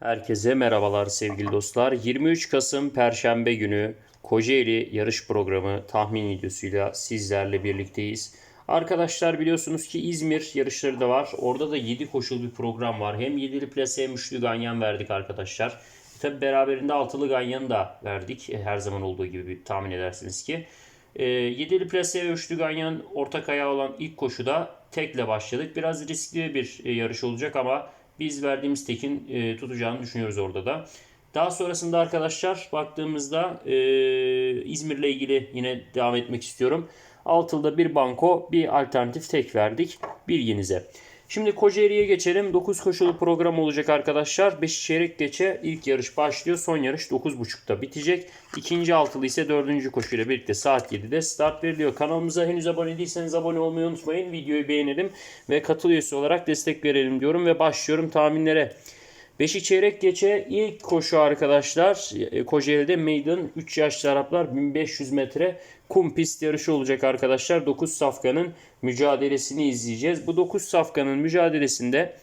Herkese merhabalar sevgili dostlar. 23 Kasım Perşembe günü Kocaeli yarış programı tahmin videosuyla sizlerle birlikteyiz. Arkadaşlar biliyorsunuz ki İzmir yarışları da var. Orada da 7 koşul bir program var. Hem 7'li plase hem 3'lü ganyan verdik arkadaşlar. Tabi beraberinde altılı ganyanı da verdik. E, Her zaman olduğu gibi tahmin edersiniz ki. E, 7'li plase ve 3'lü ganyan ortak ayağı olan ilk koşuda tekle başladık. Biraz riskli bir e, yarış olacak ama biz verdiğimiz tekin e, tutacağını düşünüyoruz orada da. Daha sonrasında arkadaşlar baktığımızda e, İzmir'le ilgili yine devam etmek istiyorum. Altılda bir banko, bir alternatif tek verdik bilginize. Şimdi Kocaeli'ye geçelim. 9 koşulu program olacak arkadaşlar. 5 çeyrek geçe ilk yarış başlıyor. Son yarış 9.30'da bitecek. İkinci altılı ise 4. koşuyla birlikte saat 7'de start veriliyor. Kanalımıza henüz abone değilseniz abone olmayı unutmayın. Videoyu beğenelim ve katıl üyesi olarak destek verelim diyorum ve başlıyorum tahminlere. 5'i çeyrek geçe ilk koşu arkadaşlar. E, Kocaeli'de Maiden 3 yaşlı Araplar 1500 metre kum pist yarışı olacak arkadaşlar. 9 safkanın mücadelesini izleyeceğiz. Bu 9 safkanın mücadelesinde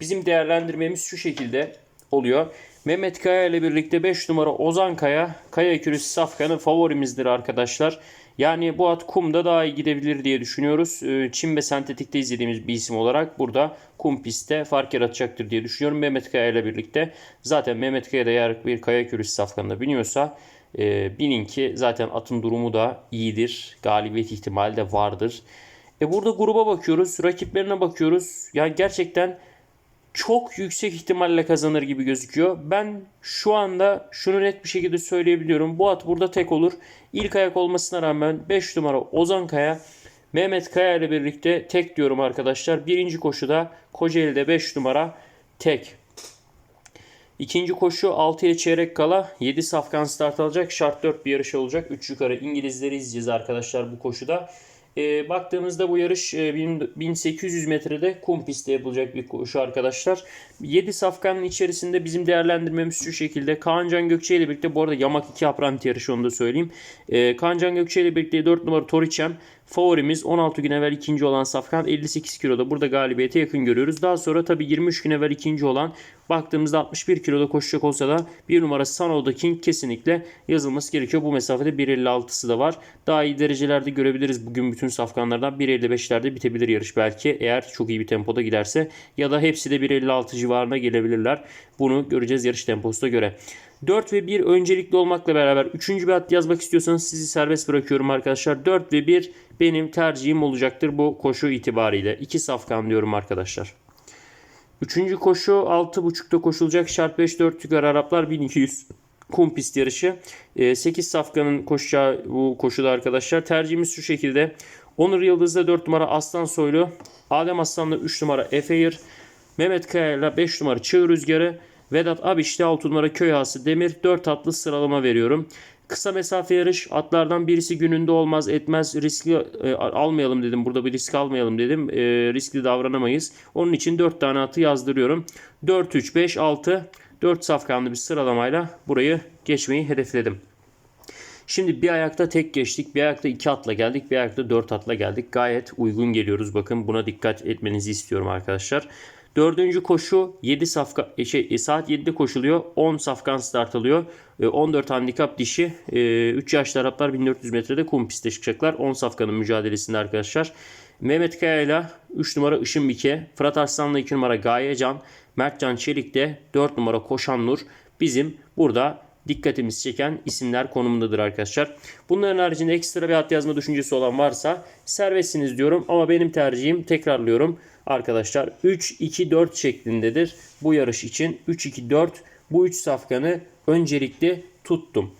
bizim değerlendirmemiz şu şekilde oluyor. Mehmet Kaya ile birlikte 5 numara Ozan Kaya, Kaya Kürüsü Safkan'ın favorimizdir arkadaşlar. Yani bu at kumda daha iyi gidebilir diye düşünüyoruz. Ee, Çim ve sentetikte izlediğimiz bir isim olarak burada kum pistte fark yaratacaktır diye düşünüyorum. Mehmet Kaya ile birlikte zaten Mehmet Kaya da eğer bir Kaya Kürüsü Safkan'da biniyorsa e, bilin ki zaten atın durumu da iyidir. Galibiyet ihtimali de vardır. E burada gruba bakıyoruz, rakiplerine bakıyoruz. Yani gerçekten çok yüksek ihtimalle kazanır gibi gözüküyor. Ben şu anda şunu net bir şekilde söyleyebiliyorum. Bu at burada tek olur. İlk ayak olmasına rağmen 5 numara Ozan Kaya Mehmet Kaya ile birlikte tek diyorum arkadaşlar. Birinci koşuda Kocaeli'de 5 numara tek. İkinci koşu 6'ya çeyrek kala 7 safkan start alacak. Şart 4 bir yarış olacak. 3 yukarı İngilizleri izleyeceğiz arkadaşlar bu koşuda. E, baktığımızda bu yarış e, 1800 metrede kum pistte yapılacak bir koşu arkadaşlar. 7 safkanın içerisinde bizim değerlendirmemiz şu şekilde. Kaan Can Gökçe ile birlikte bu arada Yamak 2 apranti yarışı onu da söyleyeyim. E, Kaan Gökçe ile birlikte 4 numara Toriçem. Favorimiz 16 gün evvel ikinci olan Safkan 58 kiloda burada galibiyete yakın görüyoruz. Daha sonra tabi 23 gün evvel ikinci olan baktığımızda 61 kiloda koşacak olsa da bir numarası Sanoda King kesinlikle yazılması gerekiyor. Bu mesafede 1.56'sı da var. Daha iyi derecelerde görebiliriz bugün bütün Safkanlardan 1.55'lerde bitebilir yarış belki eğer çok iyi bir tempoda giderse ya da hepsi de 1.56 civarına gelebilirler. Bunu göreceğiz yarış temposuna göre. 4 ve 1 öncelikli olmakla beraber 3. bir at yazmak istiyorsanız sizi serbest bırakıyorum arkadaşlar. 4 ve 1 benim tercihim olacaktır bu koşu itibariyle. 2 safkan diyorum arkadaşlar. Üçüncü koşu 6.5'ta koşulacak. Şart 5-4 tükar Araplar 1200 kum pist yarışı. 8 safkanın koşacağı bu koşuda arkadaşlar. Tercihimiz şu şekilde. Onur Yıldız'da 4 numara Aslan Soylu. Adem Aslan'da 3 numara Efeir. Mehmet Kaya ile 5 numara Çığ Rüzgarı. Vedat Abiş'te 6 numara Köy Ağası Demir. 4 atlı sıralama veriyorum. Kısa mesafe yarış atlardan birisi gününde olmaz etmez riskli e, almayalım dedim. Burada bir risk almayalım dedim. E, riskli davranamayız. Onun için 4 tane atı yazdırıyorum. 4 3 5 6 4 safkanlı bir sıralamayla burayı geçmeyi hedefledim. Şimdi bir ayakta tek geçtik. Bir ayakta iki atla geldik. Bir ayakta dört atla geldik. Gayet uygun geliyoruz. Bakın buna dikkat etmenizi istiyorum arkadaşlar. Dördüncü koşu 7 safka e, şey e, saat 7'de koşuluyor. 10 safkan start alıyor. 14 handikap dişi 3 yaşlı Araplar 1400 metrede kum pistte çıkacaklar. 10 safkanın mücadelesinde arkadaşlar. Mehmet Kaya ile 3 numara Işın Bike, Fırat Arslan'la 2 numara Gaye Can, Mertcan Çelik de 4 numara Koşan Nur bizim burada dikkatimizi çeken isimler konumundadır arkadaşlar. Bunların haricinde ekstra bir at yazma düşüncesi olan varsa serbestsiniz diyorum ama benim tercihim tekrarlıyorum arkadaşlar 3-2-4 şeklindedir bu yarış için 3-2-4 bu 3 safkanı öncelikli tuttum.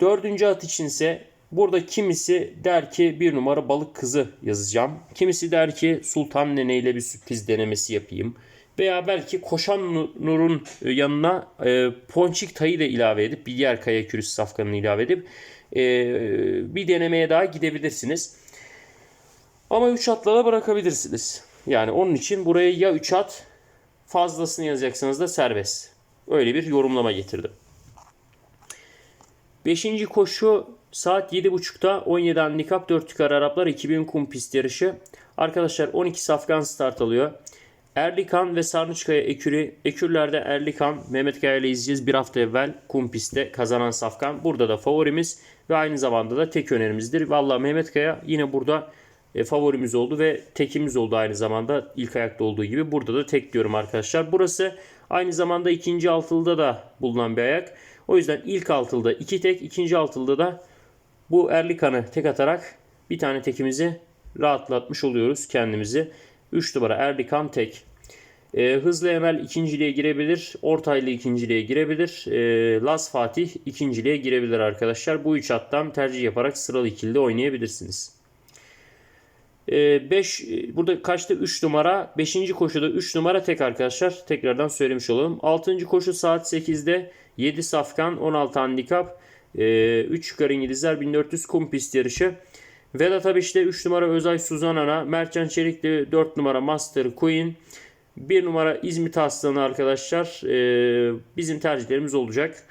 Dördüncü at içinse burada kimisi der ki bir numara balık kızı yazacağım. Kimisi der ki Sultan Nene ile bir sürpriz denemesi yapayım. Veya belki Koşan Nur'un yanına e, Ponçik Tay'ı da ilave edip bir diğer kaya kürüsü safkanını ilave edip e, bir denemeye daha gidebilirsiniz. Ama 3 atla da bırakabilirsiniz. Yani onun için buraya ya 3 at fazlasını yazacaksınız da serbest. Öyle bir yorumlama getirdim. Beşinci koşu saat 7.30'da 17 handikap 4 yukarı Araplar 2000 kum pist yarışı. Arkadaşlar 12 safkan start alıyor. Erlikan ve Sarnıçkaya Ekürü. Ekürlerde Erlikan, Mehmet Kaya ile izleyeceğiz. Bir hafta evvel kum pistte kazanan Safkan. Burada da favorimiz ve aynı zamanda da tek önerimizdir. Valla Mehmet Kaya yine burada e, favorimiz oldu ve tekimiz oldu aynı zamanda ilk ayakta olduğu gibi. Burada da tek diyorum arkadaşlar. Burası aynı zamanda ikinci altılıda da bulunan bir ayak. O yüzden ilk altılıda iki tek, ikinci altılıda da bu Erlikan'ı tek atarak bir tane tekimizi rahatlatmış oluyoruz kendimizi. 3 numara Erlikan tek. E, hızlı Emel ikinciliğe girebilir. Ortaylı ikinciliğe girebilir. E, Las Fatih ikinciliğe girebilir arkadaşlar. Bu üç attan tercih yaparak sıralı ikilide oynayabilirsiniz. 5 burada kaçta 3 numara 5. koşuda 3 numara tek arkadaşlar tekrardan söylemiş olalım 6. koşu saat 8'de 7 safkan 16 handikap 3 yukarı İngilizler 1400 kum pist yarışı Vedat Abiş'te 3 numara Özay Suzanana Mertcan Çelik'te 4 numara Master Queen 1 numara İzmit Aslanı arkadaşlar e, bizim tercihlerimiz olacak.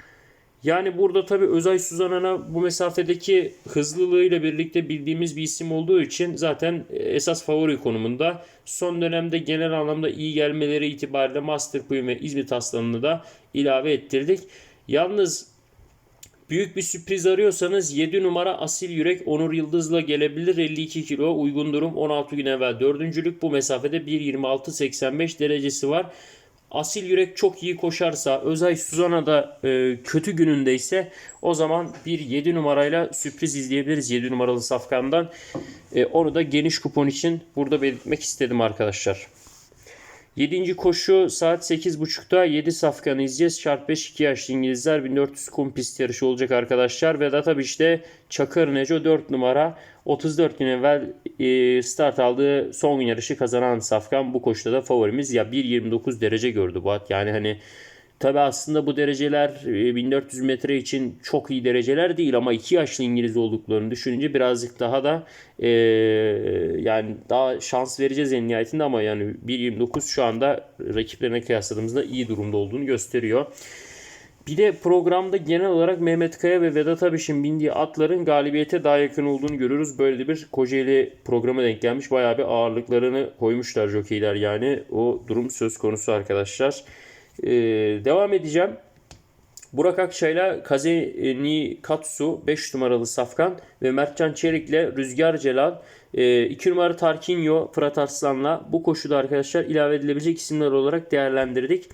Yani burada tabii Özay Suzanana bu mesafedeki hızlılığıyla birlikte bildiğimiz bir isim olduğu için zaten esas favori konumunda. Son dönemde genel anlamda iyi gelmeleri itibariyle Master Queen ve İzmit Aslanı'nı da ilave ettirdik. Yalnız büyük bir sürpriz arıyorsanız 7 numara Asil Yürek Onur Yıldız'la gelebilir. 52 kilo uygun durum 16 gün evvel dördüncülük bu mesafede 1.26.85 derecesi var. Asil Yürek çok iyi koşarsa, Özay Suzana da e, kötü günündeyse o zaman bir 7 numarayla sürpriz izleyebiliriz 7 numaralı safkandan. E, onu da geniş kupon için burada belirtmek istedim arkadaşlar. 7. koşu saat 8.30'da 7 safkanı izleyeceğiz. Şart 5 2 yaşlı İngilizler 1400 kum pist yarışı olacak arkadaşlar. Ve tabii işte Çakır Neco 4 numara 34 gün evvel e, start aldığı son yarışı kazanan safkan bu koşuda da favorimiz. Ya 1.29 derece gördü bu at. Yani hani Tabi aslında bu dereceler 1400 metre için çok iyi dereceler değil ama iki yaşlı İngiliz olduklarını düşününce birazcık daha da e, yani daha şans vereceğiz en nihayetinde ama yani 1.29 şu anda rakiplerine kıyasladığımızda iyi durumda olduğunu gösteriyor. Bir de programda genel olarak Mehmet Kaya ve Vedat Abiş'in bindiği atların galibiyete daha yakın olduğunu görüyoruz. Böyle bir Kocaeli programı denk gelmiş. Bayağı bir ağırlıklarını koymuşlar jokeyler yani. O durum söz konusu arkadaşlar. Ee, devam edeceğim. Burak Akçay'la Kazeni Katsu 5 numaralı Safkan ve Mertcan Çelik'le Rüzgar Celal 2 e, numara Tarkinyo Fırat Arslan'la bu koşuda arkadaşlar ilave edilebilecek isimler olarak değerlendirdik.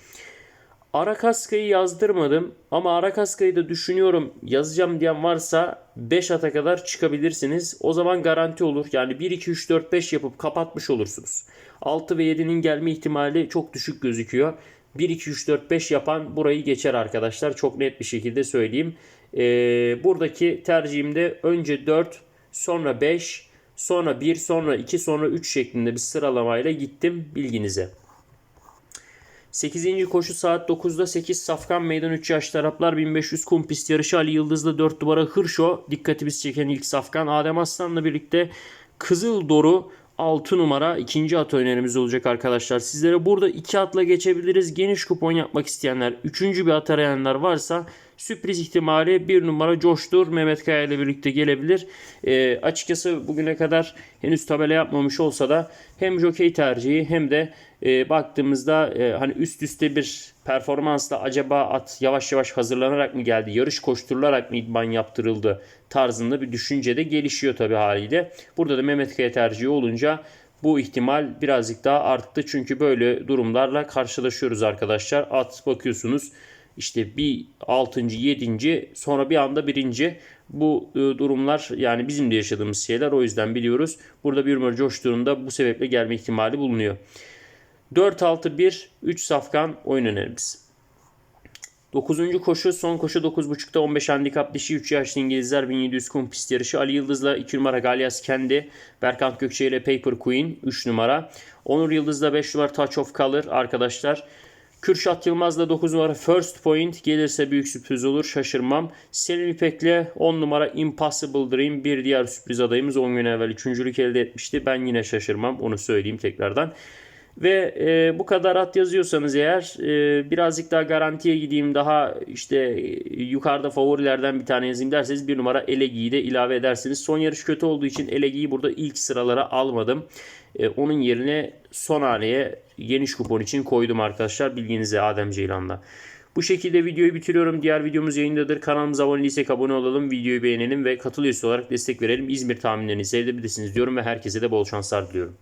Arakaska'yı yazdırmadım ama Arakaska'yı da düşünüyorum yazacağım diyen varsa 5 ata kadar çıkabilirsiniz. O zaman garanti olur. Yani 1, 2, 3, 4, 5 yapıp kapatmış olursunuz. 6 ve 7'nin gelme ihtimali çok düşük gözüküyor. 1, 2, 3, 4, 5 yapan burayı geçer arkadaşlar. Çok net bir şekilde söyleyeyim. Ee, buradaki tercihimde önce 4, sonra 5, sonra 1, sonra 2, sonra 3 şeklinde bir sıralamayla gittim bilginize. 8. koşu saat 9'da 8 Safkan Meydan 3 yaş taraflar 1500 kum pist yarışı Ali Yıldız'la 4 numara Hırşo dikkatimizi çeken ilk Safkan Adem Aslan'la birlikte Kızıl Doru 6 numara ikinci at önerimiz olacak arkadaşlar. Sizlere burada 2 atla geçebiliriz. Geniş kupon yapmak isteyenler, 3. bir at arayanlar varsa sürpriz ihtimali 1 numara coştur Mehmet Kaya ile birlikte gelebilir. E, açıkçası bugüne kadar henüz tabela yapmamış olsa da hem jockey tercihi hem de e, baktığımızda e, hani üst üste bir performansla acaba at yavaş yavaş hazırlanarak mı geldi, yarış koşturularak mı idman yaptırıldı tarzında bir düşünce de gelişiyor tabii haliyle. Burada da Mehmet Kaya tercihi olunca bu ihtimal birazcık daha arttı. Çünkü böyle durumlarla karşılaşıyoruz arkadaşlar. At bakıyorsunuz işte bir 6. 7. sonra bir anda birinci bu e, durumlar yani bizim de yaşadığımız şeyler o yüzden biliyoruz. Burada bir numara coştuğunda bu sebeple gelme ihtimali bulunuyor. 4-6-1 3 safkan oyun önerimiz. 9. koşu son koşu 9.5'ta 15 handikap dişi 3 yaşlı İngilizler 1700 kum pist yarışı. Ali Yıldız'la 2 numara Galyas kendi. Berkant Gökçe ile Paper Queen 3 numara. Onur Yıldız'la 5 numara Touch of Color arkadaşlar. Kürşat Yılmaz'la 9 numara First Point gelirse büyük sürpriz olur şaşırmam. Selim İpek'le 10 numara Impossible Dream bir diğer sürpriz adayımız 10 gün evvel üçüncülük elde etmişti. Ben yine şaşırmam onu söyleyeyim tekrardan. Ve e, bu kadar at yazıyorsanız eğer e, birazcık daha garantiye gideyim daha işte e, yukarıda favorilerden bir tane yazayım derseniz bir numara Elegi'yi de ilave edersiniz. Son yarış kötü olduğu için Elegi'yi burada ilk sıralara almadım. E, onun yerine son haneye geniş kupon için koydum arkadaşlar bilginize Adem Ceylan'da. Bu şekilde videoyu bitiriyorum. Diğer videomuz yayındadır. Kanalımıza abone değilsek abone olalım. Videoyu beğenelim ve katıl olarak destek verelim. İzmir tahminlerini seyredebilirsiniz diyorum ve herkese de bol şanslar diliyorum.